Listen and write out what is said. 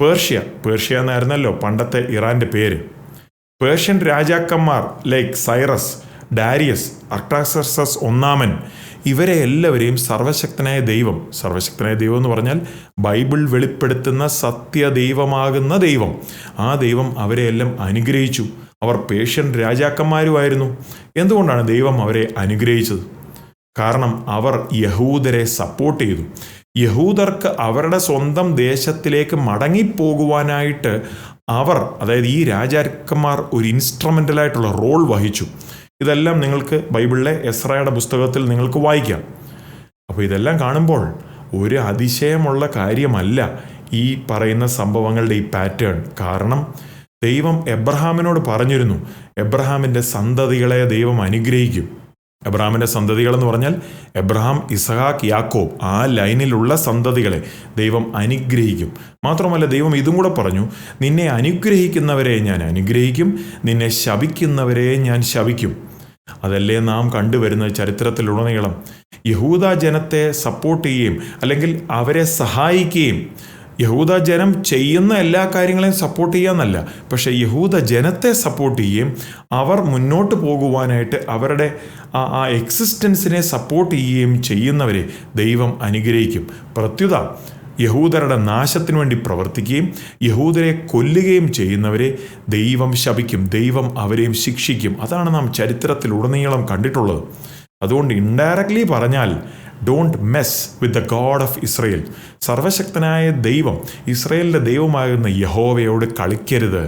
Persia Persia എന്നായിരുന്നല്ലോ പണ്ടത്തെ ഇറാന്റെ പേര്. പേർഷ്യൻ രാജാക്കന്മാർ ലൈക്ക് സൈറസ് ഡാരിയസ് അർട്ടാക്സർസസ് ഒന്നാമൻ ഇവരെ എല്ലാവരെയും സർവശക്തനായ ദൈവം സർവശക്തനായ ദൈവം എന്ന് പറഞ്ഞാൽ ബൈബിൾ വെളിപ്പെടുത്തുന്ന സത്യദൈവമാകുന്ന ദൈവം. ആ ദൈവം അവരെയെല്ലാം അനുഗ്രഹിച്ചു. അവർ പേർഷ്യൻ രാജാക്കന്മാരുമായിരുന്നു. എന്തുകൊണ്ടാണ് ദൈവം അവരെ അനുഗ്രഹിച്ചത്? കാരണം അവർ യഹൂദരെ സപ്പോർട്ട് ചെയ്തു. യഹൂദർക്ക് അവരുടെ സ്വന്തം ദേശത്തിലേക്ക് മടങ്ങിപ്പോകുവാനായിട്ട് അവർ അതായത് ഈ രാജാക്കന്മാർ ഒരു ഇൻസ്ട്രുമെന്റലായിട്ടുള്ള റോൾ വഹിച്ചു. ഇതെല്ലാം നിങ്ങൾക്ക് ബൈബിളിലെ എസ്രയുടെ പുസ്തകത്തിൽ നിങ്ങൾക്ക് വായിക്കാം. അപ്പോൾ ഇതെല്ലാം കാണുമ്പോൾ ഒരു അതിശയമുള്ള കാര്യമല്ല ഈ പറയുന്ന സംഭവങ്ങളുടെ ഈ പാറ്റേൺ. കാരണം ദൈവം എബ്രഹാമിനോട് പറഞ്ഞിരുന്നു എബ്രഹാമിന്റെ സന്തതികളെ ദൈവം അനുഗ്രഹിക്കും. എബ്രഹാമിന്റെ സന്തതികൾ എന്ന് പറഞ്ഞാൽ എബ്രഹാം ഇസഹാക്ക് യാക്കോബ് ആ ലൈനിലുള്ള സന്തതികളെ ദൈവം അനുഗ്രഹിക്കും. മാത്രമല്ല ദൈവം ഇതും കൂടെ പറഞ്ഞു നിന്നെ അനുഗ്രഹിക്കുന്നവരെ ഞാൻ അനുഗ്രഹിക്കും നിന്നെ ശപിക്കുന്നവരെ ഞാൻ ശപിക്കും. അതല്ലേ നാം കണ്ടുവരുന്ന ചരിത്രത്തിലുടനീളം. യഹൂദ ജനത്തെ സപ്പോർട്ട് ചെയ്യുകയും അല്ലെങ്കിൽ അവരെ സഹായിക്കുകയും യഹൂദ ജനം ചെയ്യുന്ന എല്ലാ കാര്യങ്ങളെയും സപ്പോർട്ട് ചെയ്യാന്നല്ല. പക്ഷെ യഹൂദ ജനത്തെ സപ്പോർട്ട് ചെയ്യുകയും അവർ മുന്നോട്ട് പോകുവാനായിട്ട് അവരുടെ ആ ആ എക്സിസ്റ്റൻസിനെ സപ്പോർട്ട് ചെയ്യുകയും ചെയ്യുന്നവരെ ദൈവം അനുഗ്രഹിക്കും. പ്രത്യുത യഹൂദരുടെ നാശത്തിനു വേണ്ടി പ്രവർത്തിക്കുകയും യഹൂദരെ കൊല്ലുകയും ചെയ്യുന്നവരെ ദൈവം ശപിക്കും. ദൈവം അവരെയും ശിക്ഷിക്കും. അതാണ് നാം ചരിത്രത്തിലുടനീളം കണ്ടിട്ടുള്ളത്. അതുകൊണ്ട് ഇൻഡയറക്ട്ലി പറഞ്ഞാൽ don't mess with the God of Israel സർവശക്തനായ ദൈവം ഇസ്രയേലിന്റെ ദൈവമാകുന്ന യഹോവയോട് കളിക്കരുത്.